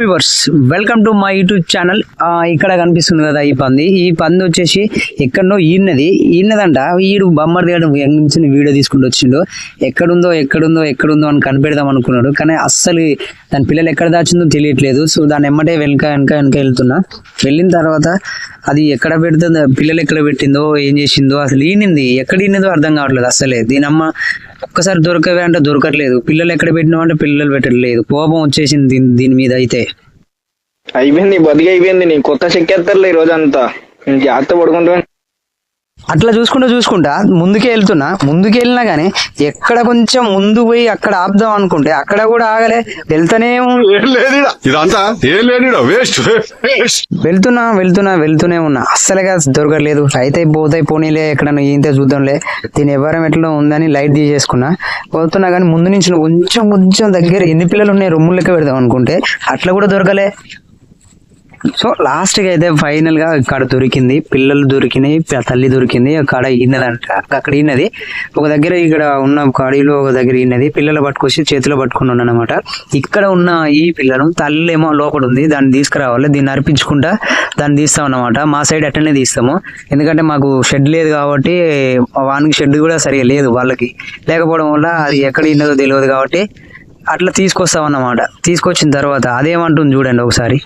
Viewers welcome to my YouTube channel ఇక్కడ కనిపిస్తుంది కదా ఈ పంది. ఈ పంది వచ్చేసి ఎక్కడనో ఈనది ఈనదంట ఈడు బొమ్మర్ దిగడం నుంచి వీడియో తీసుకుంటూ వచ్చిండు. ఎక్కడుందో ఎక్కడుందో ఎక్కడుందో అని కనిపెడదాం అనుకున్నాడు. కానీ అస్సలు దాని పిల్లలు ఎక్కడ దాచిందో తెలియట్లేదు. సో దాని ఎమ్మటే వెనక వెనక వెనక వెళ్తున్నా. వెళ్ళిన తర్వాత అది ఎక్కడ పెడుతుందో పిల్లలు ఎక్కడ పెట్టిందో ఏం చేసిందో అసలు ఈనింది. ఎక్కడ ఈనిందో అర్థం కావట్లేదు అసలే. దీని అమ్మ ఒక్కసారి దొరకవే అంటే దొరకట్లేదు. పిల్లలు ఎక్కడ పెట్టినామంటే పిల్లలు పెట్టట్లేదు. కోపం వచ్చేసింది దీని దీని మీద అయితే. అయిపోయింది బతికి అయిపోయింది నీ కొత్త చెక్కేస్తారులే ఈ రోజంతా జాగ్రత్త పడుకుంటా అట్లా చూసుకుంటూ చూసుకుంటా ముందుకే వెళ్తున్నా. ముందుకే వెళ్ళినా కానీ ఎక్కడ కొంచెం ముందు పోయి అక్కడ ఆపుదాం అనుకుంటే అక్కడ కూడా ఆగలే. వెళ్తానే. ఇదంతా వేస్ట్ వెళ్తున్నా వెళ్తున్నా వెళ్తూనే ఉన్నా. అస్సలుగా దొరకలేదు అయితే పోతాయి పోనీలే ఎక్కడన్నా ఏంటే చూద్దాంలే. దీని ఎవరం ఎట్లా ఉందని లైట్ తీసేసుకున్నా. పోతున్నా కానీ ముందు నుంచి కొంచెం కొంచెం దగ్గర ఎన్ని పిల్లలు ఉన్నాయి రొమ్ములు లెక్క పెడదాం అనుకుంటే అట్లా కూడా దొరకలే. సో లాస్ట్కి అయితే ఫైనల్గా ఇక్కడ దొరికింది పిల్లలు దొరికినాయి తల్లి దొరికింది అక్కడ ఇన్నదంట అక్కడ ఇన్నది ఒక దగ్గర ఇక్కడ ఉన్న కాడీలో ఒక దగ్గర ఇన్నది పిల్లలు పట్టుకొచ్చి చేతిలో పట్టుకున్నాను అనమాట ఇక్కడ ఉన్న ఈ పిల్లలు తల్లి ఏమో లోపల ఉంది దాన్ని తీసుకురావాలి దీన్ని అర్పించుకుంటా దాన్ని తీస్తాం అన్నమాట మా సైడ్ అట్టనే తీస్తాము. ఎందుకంటే మాకు షెడ్ లేదు కాబట్టి వానికి షెడ్ కూడా సరిగా లేదు వాళ్ళకి. లేకపోవడం వల్ల అది ఎక్కడ ఇన్నదో తెలియదు కాబట్టి అట్లా తీసుకొస్తాం అన్నమాట తీసుకొచ్చిన తర్వాత అదేమంటుంది చూడండి ఒకసారి.